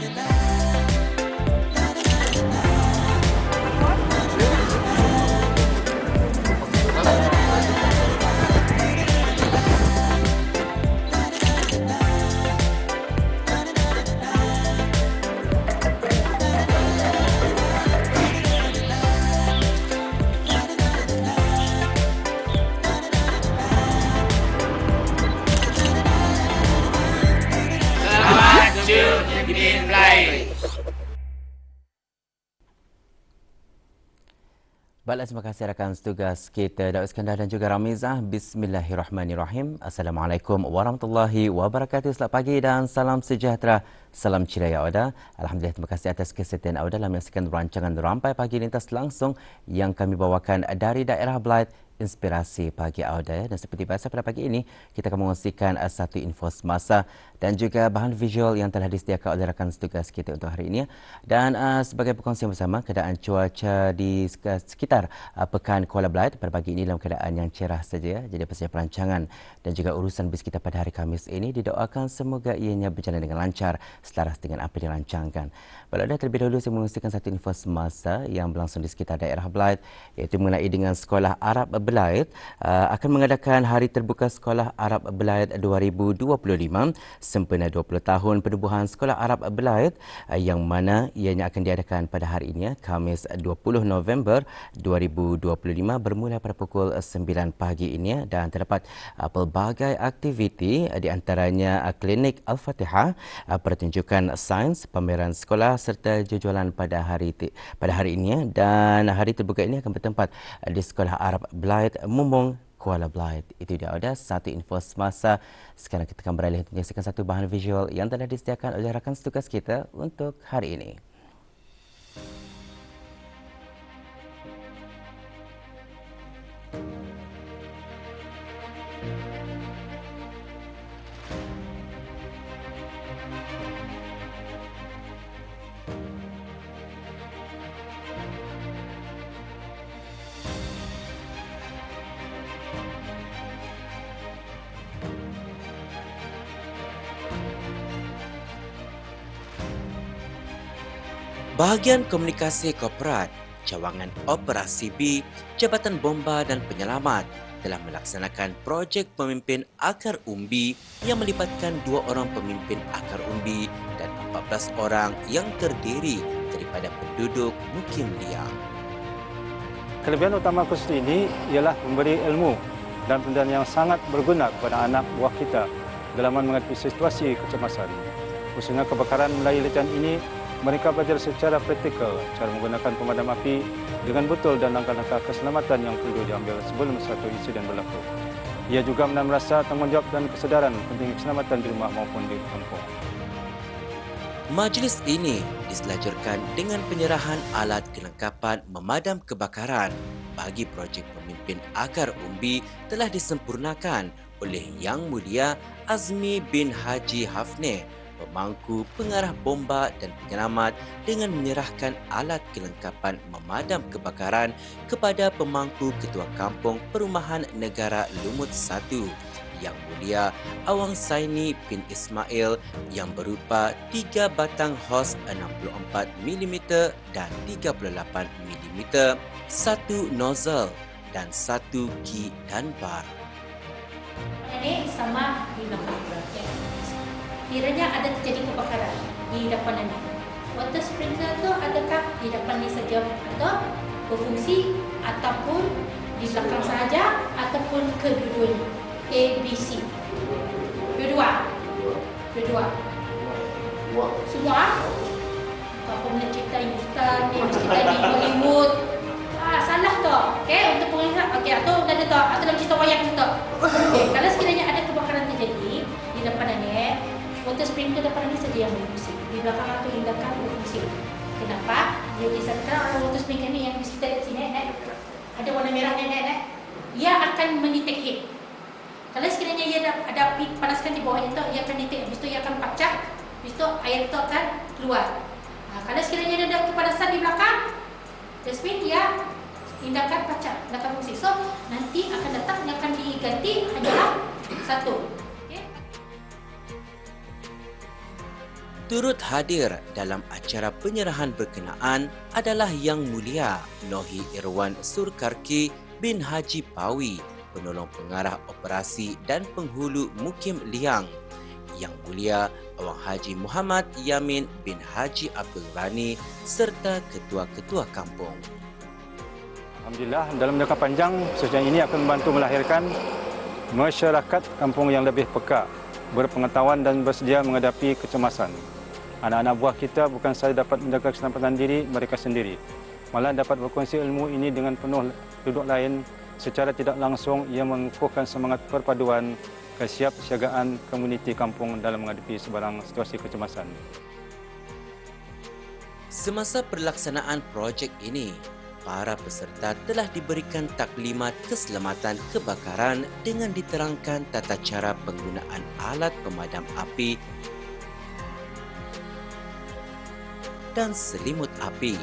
99. Baiklah, terima kasih rakan setugas kita Daud Iskandar dan juga Ramizah. Bismillahirrahmanirrahim. Assalamualaikum warahmatullahi wabarakatuh. Selamat pagi dan salam sejahtera. Salam ceria Auda. Alhamdulillah terima kasih atas kesetiaan Auda dalam menyaksikan rancangan Rampai Pagi Lintas langsung yang kami bawakan dari daerah Blight inspirasi pagi Auda dan seperti biasa pada pagi ini kita akan mengongsikan uh, satu info semasa dan juga bahan visual yang telah disediakan oleh rakan setugas kita untuk hari ini. Dan uh, sebagai perkongsian bersama keadaan cuaca di sekitar uh, pekan Kuala Belait pada pagi ini dalam keadaan yang cerah saja. Jadi pasal perancangan dan juga urusan bis kita pada hari Khamis ini didoakan semoga ianya berjalan dengan lancar selaras dengan apa dirancangkan. Baiklah dah terlebih dahulu saya mengongsikan satu info semasa yang berlangsung di sekitar daerah Belait iaitu mengenai dengan sekolah Arab Belait uh, akan mengadakan Hari Terbuka Sekolah Arab Belait 2025 sempena 20 tahun penubuhan Sekolah Arab Belait uh, yang mana ianya akan diadakan pada hari ini Khamis 20 November 2025 bermula pada pukul 9 pagi ini dan terdapat uh, pelbagai aktiviti di antaranya klinik Al-Fatihah, pertunjukan sains, pameran sekolah serta jujulan pada hari pada hari ini dan hari terbuka ini akan bertempat di Sekolah Arab Belait Blight, Mumbung, Kuala Blight. Itu dia ada satu info semasa. Sekarang kita akan beralih untuk menyaksikan satu bahan visual yang telah disediakan oleh rakan setugas kita untuk hari ini. Bahagian Komunikasi Korporat, Cawangan Operasi B, Jabatan Bomba dan Penyelamat telah melaksanakan projek pemimpin akar umbi yang melibatkan dua orang pemimpin akar umbi dan 14 orang yang terdiri daripada penduduk Mukim Liang. Kelebihan utama kursus ini ialah memberi ilmu dan pendidikan yang sangat berguna kepada anak buah kita dalam menghadapi situasi kecemasan. Khususnya kebakaran melalui latihan ini mereka belajar secara praktikal cara menggunakan pemadam api dengan betul dan langkah-langkah keselamatan yang perlu diambil sebelum satu insiden berlaku. Ia juga merasa tanggungjawab dan kesedaran penting keselamatan di rumah maupun di kampung. Majlis ini diselanjutkan dengan penyerahan alat kelengkapan memadam kebakaran bagi projek pemimpin akar umbi telah disempurnakan oleh Yang Mulia Azmi bin Haji Hafne pemangku pengarah bomba dan penyelamat dengan menyerahkan alat kelengkapan memadam kebakaran kepada pemangku Ketua Kampung Perumahan Negara Lumut 1 yang mulia Awang Saini bin Ismail yang berupa tiga batang hos 64mm dan 38mm, satu nozzle dan satu key dan bar. Ini sama kiranya ada terjadi kebakaran di depan anda. Water sprinkler tu adakah di depan ni saja atau berfungsi ataupun di belakang sahaja ataupun kedua-duanya. A, B, C. Dua-dua. Dua-dua. Semua? Kau boleh cerita Houston, ni cerita di Hollywood. Ah, salah tu. Okay, untuk pengingat. Okay, atau ada tu. Atau dalam cerita wayang tu. Okay, kalau sekiranya water sprinkler depan ni saja yang berfungsi. Di belakang tu hindarkan berfungsi. Kenapa? Dia disatakan orang water sprinkler ni yang kita lihat sini, eh? ada warna merah ni, eh? ia akan mendetek heat. Kalau sekiranya ia ada, ada panaskan di bawah itu, ia akan detek. Habis itu ia akan pecah. Habis itu air itu akan keluar. Ha, kalau sekiranya dia ada kepanasan di belakang, Jasmine ia hindarkan pecah, hindarkan fungsi. So, nanti akan datang yang akan diganti hanyalah satu. Turut hadir dalam acara penyerahan berkenaan adalah Yang Mulia Nohi Irwan Surkarki bin Haji Pawi, penolong pengarah operasi dan penghulu Mukim Liang. Yang Mulia Awang Haji Muhammad Yamin bin Haji Abdul Rani serta ketua-ketua kampung. Alhamdulillah dalam jangka panjang sosial ini akan membantu melahirkan masyarakat kampung yang lebih peka, berpengetahuan dan bersedia menghadapi kecemasan. Anak-anak buah kita bukan sahaja dapat menjaga keselamatan diri mereka sendiri, malah dapat berkongsi ilmu ini dengan penuh duduk lain secara tidak langsung ia mengukuhkan semangat perpaduan kesiapsiagaan komuniti kampung dalam menghadapi sebarang situasi kecemasan. Semasa pelaksanaan projek ini, para peserta telah diberikan taklimat keselamatan kebakaran dengan diterangkan tata cara penggunaan alat pemadam api dan selimut api.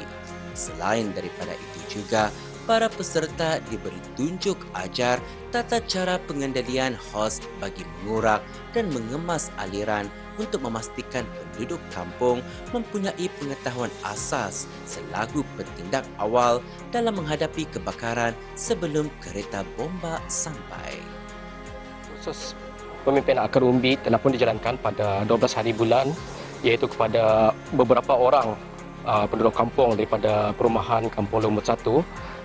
Selain daripada itu juga, para peserta diberi tunjuk ajar tata cara pengendalian hos bagi mengurak dan mengemas aliran untuk memastikan penduduk kampung mempunyai pengetahuan asas selaku pentindak awal dalam menghadapi kebakaran sebelum kereta bomba sampai. Khusus pemimpin akar umbi telah pun dijalankan pada 12 hari bulan iaitu kepada beberapa orang uh, penduduk kampung daripada perumahan Kampung Lumut 1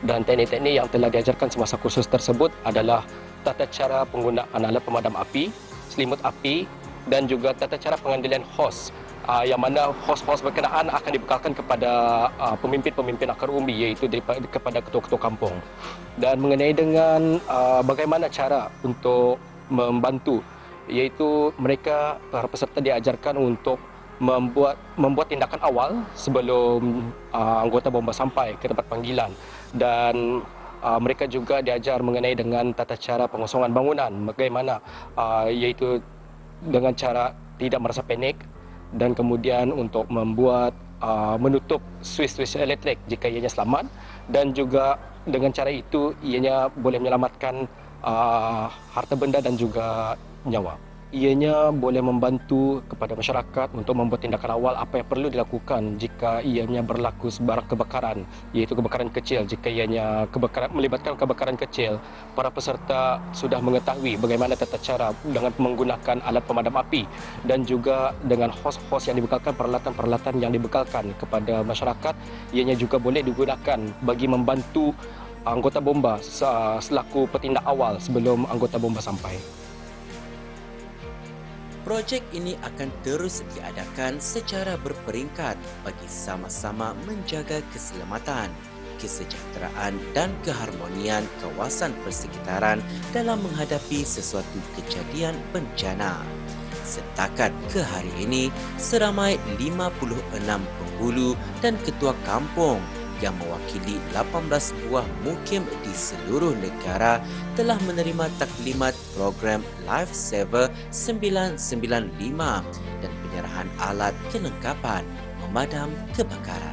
dan teknik-teknik yang telah diajarkan semasa kursus tersebut adalah tata cara penggunaan alat pemadam api, selimut api dan juga tata cara pengendalian hos uh, yang mana hos-hos berkenaan akan dibekalkan kepada uh, pemimpin-pemimpin akar umbi iaitu daripada, kepada ketua-ketua kampung. Dan mengenai dengan uh, bagaimana cara untuk membantu iaitu mereka para peserta diajarkan untuk membuat membuat tindakan awal sebelum uh, anggota bomba sampai ke tempat panggilan. Dan uh, mereka juga diajar mengenai dengan tata cara pengosongan bangunan. Bagaimana uh, iaitu dengan cara tidak merasa panik dan kemudian untuk membuat uh, menutup switch-switch elektrik jika ianya selamat. Dan juga dengan cara itu ianya boleh menyelamatkan uh, harta benda dan juga nyawa ianya boleh membantu kepada masyarakat untuk membuat tindakan awal apa yang perlu dilakukan jika ianya berlaku sebarang kebakaran iaitu kebakaran kecil jika ianya kebakaran melibatkan kebakaran kecil para peserta sudah mengetahui bagaimana tata cara dengan menggunakan alat pemadam api dan juga dengan hos-hos yang dibekalkan peralatan-peralatan yang dibekalkan kepada masyarakat ianya juga boleh digunakan bagi membantu anggota bomba selaku petindak awal sebelum anggota bomba sampai. Projek ini akan terus diadakan secara berperingkat bagi sama-sama menjaga keselamatan, kesejahteraan dan keharmonian kawasan persekitaran dalam menghadapi sesuatu kejadian bencana. Setakat ke hari ini, seramai 56 penghulu dan ketua kampung yang mewakili 18 buah mukim di seluruh negara telah menerima taklimat program Life Saver 995 dan penyerahan alat kelengkapan memadam kebakaran.